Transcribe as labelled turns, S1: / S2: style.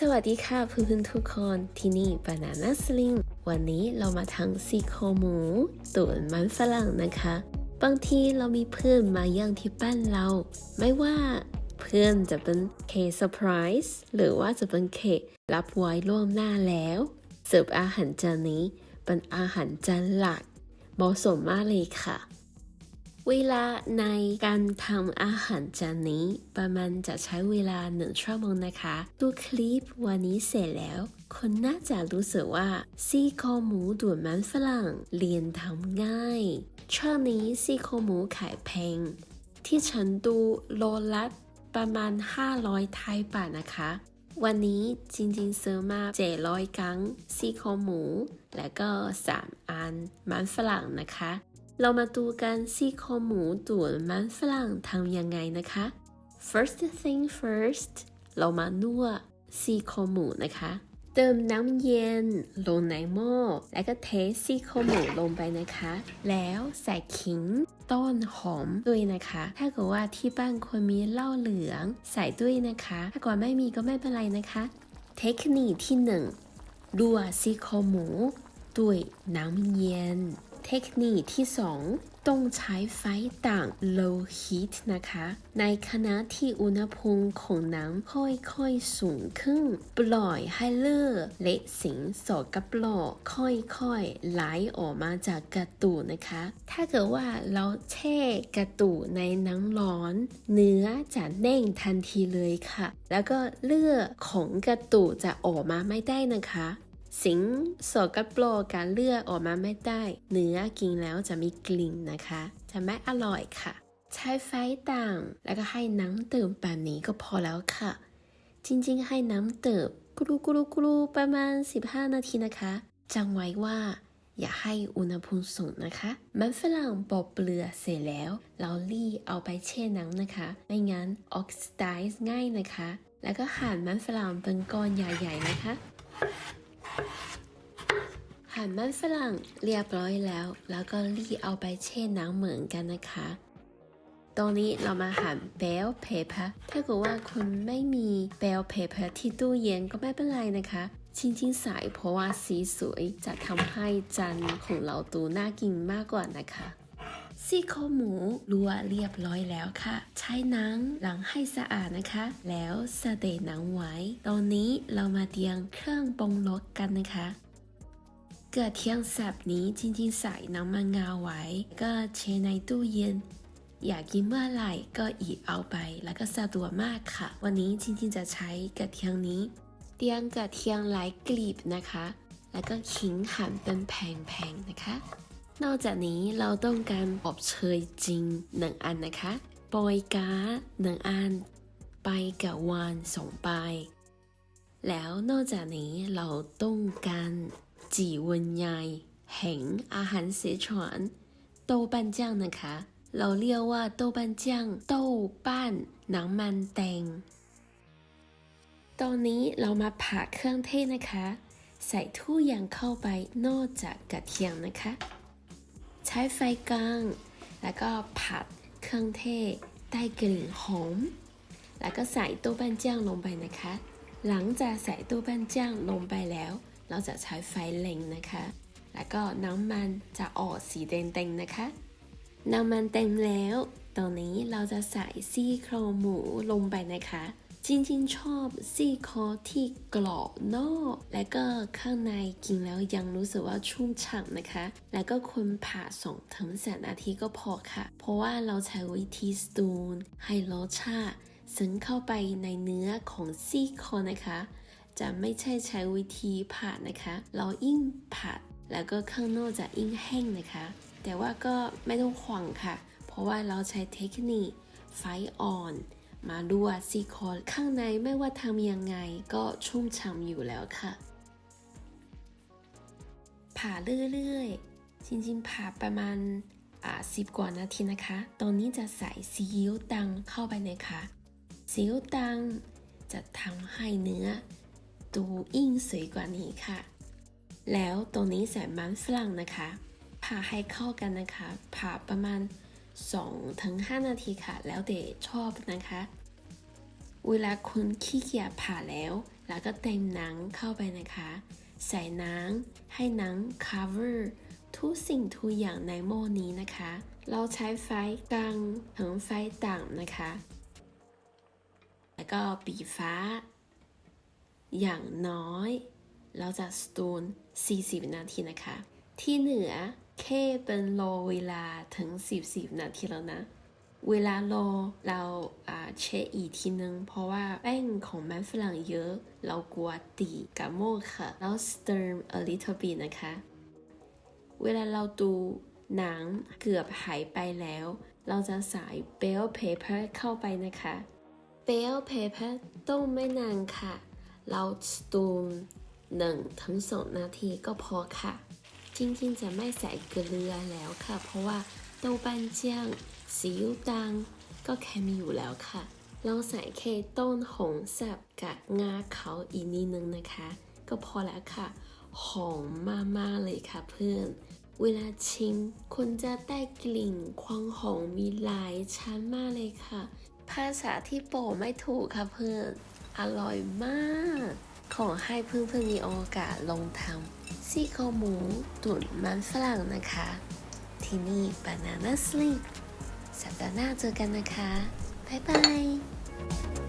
S1: สวัสดีค่ะเพื่อนๆทุกคนที่นี่ Banana Sling วันนี้เรามาทำซี่โครงหมูตุ๋นมันฝรั่งนะคะ บางทีเรามีเพื่อนมาเย่างที่บ้านเรา ไม่ว่าเพื่อนจะเป็นเคกเซอร์ไพรส์หรือว่าจะเป็นเคกรับไว้ล่วงหน้าแล้วเสิร์ฟอาหารจานนี้เป็นอาหารจานหลักเหมาะสมมากเลยค่ะ เวลาในการทำอาหารจานนี้ ประมาณจะใช้เวลาหนึ่งชั่วโมงนะคะดูคลิปวันนี้เสร็จแล้ว คนน่าจะรู้สึกว่าซี่โครงหมูตุ๋นมันฝรั่งเรียนทำง่าย ช่วงนี้ซี่โครงหมูขายแพง ที่ฉันดูโลละประมาณ 500 ไทยบาทนะคะ วันนี้จริงๆซื้อมา700กังซี่โครงหมู และก็ 3 อันมันฝรั่งนะคะ เรามาดูกันซี่โครงหมูตุ๋นมันฝรั่งทำยังไงนะคะ first thing first เรามานวดซี่โครงหมูนะคะ เติมน้ำเย็นลงในหม้อ แล้วก็เทซี่โครงหมูลงไปนะคะ แล้วใส่ขิงต้นหอมด้วยนะคะ ถ้าเกิดว่าที่บ้านควรมีเหล้าเหลืองใส่ด้วยนะคะ ถ้าเกิดไม่มีก็ไม่เป็นไรนะคะ เทคนิคที่หนึ่งลวกซี่โครงหมูด้วยน้ำเย็น เทคนิคที่ 2 ต้องใช้ไฟต่าง low heat นะคะ ในขณะที่อุณหภูมิของน้ำค่อยๆสูงขึ้น ปล่อยให้เลือดและสิงสกปรกค่อยๆไหลออกมาจากกระตูนะคะ ถ้าเกิดว่าเราแช่กระตูในน้ำร้อน เนื้อจะแน่งทันทีเลยค่ะ แล้วก็เลือดของกระตูจะออกมาไม่ได้นะคะ สิงสกปรกการเลือดออกมาไม่ได้ เนื้อกินแล้วจะมีกลิ่นนะคะ จะไม่อร่อยค่ะ ใช้ไฟต่างแล้วก็ให้น้ำเติมแบบนี้ก็พอแล้วค่ะ จริงๆ ให้น้ำเติมกรูกรูกรูประมาณ 15 นาทีนะคะจำไว้ว่า อย่าให้อุณหภูมิสูงนะคะ มันฝรั่งปอกเปลือกเสร็จแล้ว เรารีเอาไปแช่น้ำนะคะ ไม่งั้นออกซิไดซ์ง่ายนะคะ แล้วก็หั่นมันฝรั่งเป็นก้อนใหญ่ ๆ นะคะ หั่นมันฝรั่งเรียบร้อยแล้ว แล้วก็รีเอาไปแช่น้ำเหมือนกันนะคะตอนนี้เรามาหั่นเบลเพเปอร์ถ้าเกิดว่าคุณไม่มีเบลเพเปอร์ที่ตู้เย็นก็ไม่เป็นไรนะคะชิ้นๆใสเพราะว่าสีสวยจะทำให้จานของเราดูน่ากินมากกว่านะคะซี่โครงหมูลวกเรียบร้อยแล้วค่ะ ใช้น้ำล้างให้สะอาดนะคะ แล้วสเตน้ำไว้ ตอนนี้เรามาเตรียมเครื่องปรุงรสกันนะคะ กระเทียมสับนี้จริงๆใส่น้ำมันงาไว้ ก็เชในตู้เย็น อยากกินเมื่อไหร่ก็หยิบเอาไป แล้วก็สะดวกมากค่ะ วันนี้จริงๆจะใช้กระเทียมนี้ เตียมกระเทียมหลายกลีบนะคะ แล้วก็ขิงหั่นเป็นแผงๆนะคะ นอกจากนี้เราต้องการอบเชยจริงหนึ่งอันนะคะโปอยกาหนึ่งอันไปกับวานสองใบแล้วนอกจากนี้เราต้องการ จีเวนยายแห่งอาหารเสฉวนโตปันจังนะคะ เราเรียกว่าโตปันจังโตปั้นน้ำมันแตง ตอนนี้เรามาผ่าเครื่องเทศนะคะ ใส่ทุกอย่างเข้าไปนอกจากกระเทียมนะคะ ใช้ไฟกลาง แล้วก็ผัดเครื่องเทศได้กลิ่นหอม แล้วก็ใส่ตู้ปั้นจ้างลงไปนะคะ หลังจากใส่ตู้ปั้นจ้างลงไปแล้ว เราจะใช้ไฟแรงนะคะ แล้วก็น้ำมันจะออกสีแดงๆนะคะ น้ำมันเต็มแล้ว ตอนนี้เราจะใส่ซี่โครงหมูลงไปนะคะ จริงๆชอบซี่โครงที่กรอบนอก และก็ข้างในกินแล้วยังรู้สึกว่าชุ่มฉ่ำนะคะ แล้วก็คนผ่าสองถึงสามนาทีก็พอค่ะ เพราะว่าเราใช้วิธีสตูนให้รสชาติซึมเข้าไปในเนื้อของซี่โครงนะคะ จะไม่ใช่ใช้วิธีผ่านะคะ เรายิ่งผัดแล้วก็ข้างนอกจะยิ่งแห้งนะคะ แต่ว่าก็ไม่ต้องห่วงค่ะ เพราะว่าเราใช้เทคนิคไฟอ่อน มาลวกซีโครงข้างในไม่ว่าทำยังไงก็ชุ่มฉ่ำอยู่แล้วค่ะ ผ่าเรื่อยๆ จริงๆ ผ่าประมาณอ่าสิบกว่านาทีนะคะ ตอนนี้จะใส่ซีอิ๊วตังเข้าไปนะคะซีอิ๊วตังจะทำให้เนื้อ ดูยิ่งสวยกว่านี้ค่ะ แล้วตรงนี้ใส่มันฝรั่งนะคะผ่าให้เข้ากันนะคะผ่าประมาณ 2-5 นาทีค่ะ แล้วแต่ชอบนะคะ เวลาคุณขี้เกียจผ่าแล้ว แล้วก็เต็มหนังเข้าไปนะคะ ใส่นังให้หนัง cover ทุกสิ่งทุกอย่างในหม้อนี้นะคะ เราใช้ไฟกลางถึงไฟต่ำนะคะ แล้วก็ปีฟ้า อย่างน้อย เราจะสตูน 40 นาทีนะคะ ที่เหนือแค่เป็นรอเวลาถึง 40 นาทีแล้วนะ เวลารอเราเช็คอีกทีนึง เพราะว่าแป้งของมันฝรั่งเยอะ เรากลัวตีกับโมกค่ะแล้ว stir a little bit นะคะ เวลาเราดูหนังเกือบหายไปแล้ว เราจะใส่ bell paper เข้าไปนะคะ bell paper ต้มไม่นานค่ะ เราสตูมหนึ่งถึงสองนาทีก็พอค่ะ จริงๆจะไม่ใส่เกลือแล้วค่ะ เพราะว่าโต้าบันเจียงซีอิ๊วตังก็แค่มีอยู่แล้วค่ะเราใส่แค่ต้นหงสับกับงาเขาอีกนิดนึงนะคะ ก็พอแล้วค่ะ หอมมากๆเลยค่ะเพื่อน เวลาชิมคุณจะได้กลิ่นความหอมมีหลายชั้นมากเลยค่ะ ภาษาที่โปไม่ถูกค่ะเพื่อน อร่อยมาก ขอให้เพื่อนๆมีโอกาสลองทำซี่โครงหมูตุ๋นมันฝรั่งนะคะ ที่นี่ Banana Sleep สัปดาห์หน้าเจอกันนะคะ บ๊ายบาย